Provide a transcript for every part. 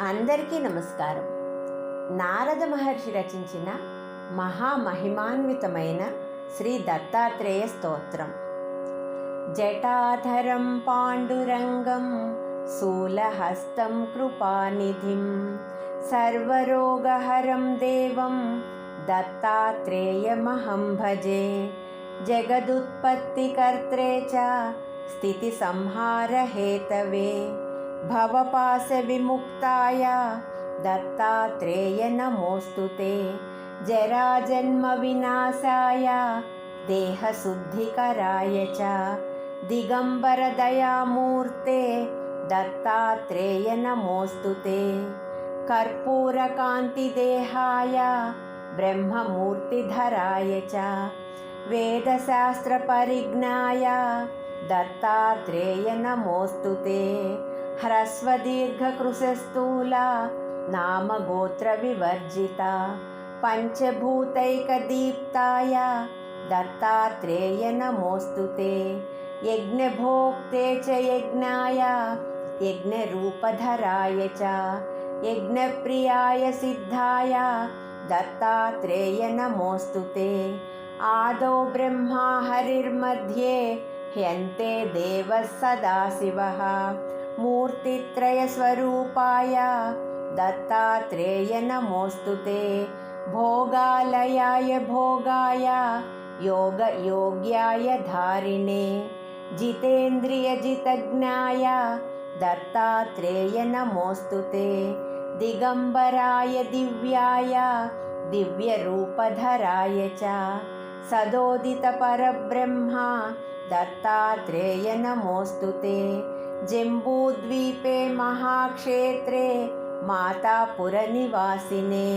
అందరికీ నమస్కారం. నారద మహర్షి రచించిన మహామహిమాన్వితమైన శ్రీ దత్తాత్రేయ స్తోత్రం. జటాధరం పాండురంగం శూలహస్తం కృపానిధిం సర్వరోగహరం దేవం దత్తాత్రేయమహం భజే. జగదుత్పత్తికర్త్రే చ స్థితి స్థితిసంహాरहेतवे भवपाशविमुक्ताय दत्तात्रेय नमोऽस्तु ते। जराजन्मविनाशाय देहशुद्धिकराय च दिगम्बरदयामूर्ते दत्तात्रेय नमोऽस्तु ते। कर्पूरकान्तिदेहाय ब्रह्ममूर्तिधराय च वेदशास्त्रपरिज्ञाय दत्तात्रेय नमोऽस्तु ते ह्रस्वदीर्घकृशस्थूला नामगोत्रविवर्जिता पञ्चभूतैकदीप्ताय दत्तात्रेय नमोऽस्तु ते। यज्ञभोक्ते च यज्ञाय यज्ञरूपधराय च यज्ञप्रियाय सिद्धाय दत्तात्रेय नमोऽस्तु ते। आदौ ब्रह्मा हरिर्मध्ये ह्यन्ते देवः सदाशिवः मूर्तित्रयस्वरूपाय दत्तात्रेय नमोऽस्तु ते भोगालयाय भोगाय योगयोग्याय धारिणे जितेन्द्रियजितज्ञाय दत्तात्रेय नमोऽस्तु ते दिगम्बराय दिव्याय दिव्यरूपधराय च सदोदितपरब्रह्मा दत्तात्रेय नमोऽस्तु ते जम्बूद्वीपे महाक्षेत्रे मातापुरनिवासिने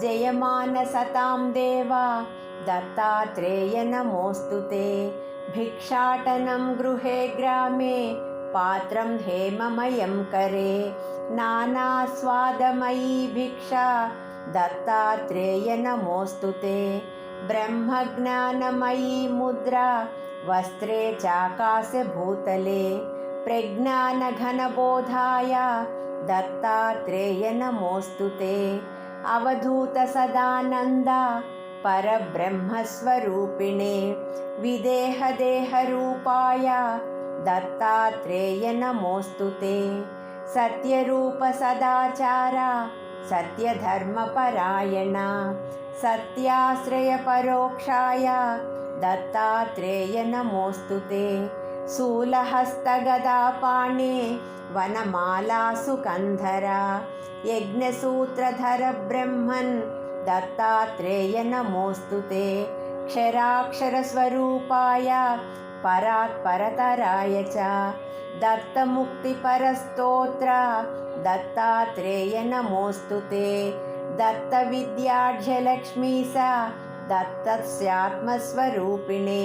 जयमानसतां देवा दत्तात्रेय नमोऽस्तु ते। भिक्षाटनं गृहे ग्रामे पात्रं हेममयं करे। नानास्वादमयी भिक्षा दत्तात्रेय नमोऽस्तु ते। ब्रह्मज्ञानमयी मुद्रा वस्त्रे चाकाशभूतले प्रज्ञानघनबोधाय दत्तात्रेय नमोऽस्तु ते अवधूतसदानन्दा परब्रह्मस्वरूपिणे विदेहदेहरूपाय दत्तात्रेय नमोऽस्तु ते सत्यरूपसदाचारा सत्यधर्मपरायणा सत्याश्रयपरोक्षाय दत्तात्रेय नमोऽस्तु ते शूलहस्तगदापाणे वनमालासुकन्धरा यज्ञसूत्रधरब्रह्मन् दत्तात्रेय नमोऽस्तु ते। क्षराक्षरस्वरूपाय परात्परतराय च दत्तमुक्तिपरस्तोत्र दत्तात्रेय नमोऽस्तु ते दत्तविद्याढ्यलक्ष्मीसा दत्तस्यात्मस्वरूपिणे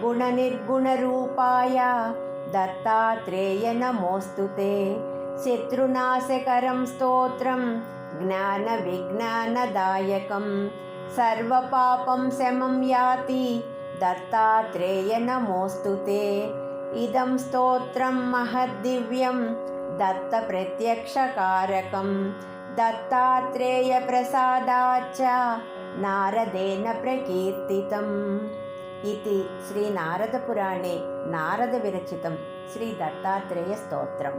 गुणनिर्गुणरूपाय दत्तात्रेय नमोऽस्तु ते। शत्रुनाशकरं स्तोत्रं ज्ञानविज्ञानदायकं। सर्वपापं शमं याति दत्तात्रेय नमोऽस्तु ते। इदं स्तोत्रं महद्दिव्यं दत्तप्रत्यक्षकारकं। दत्तात्रेयप्रसादाच्च नारदेन प्रकीर्तितम् ఇది శ్రీ నారద పురాణే నారద విరచితం శ్రీ దత్తాత్రేయ స్తోత్రం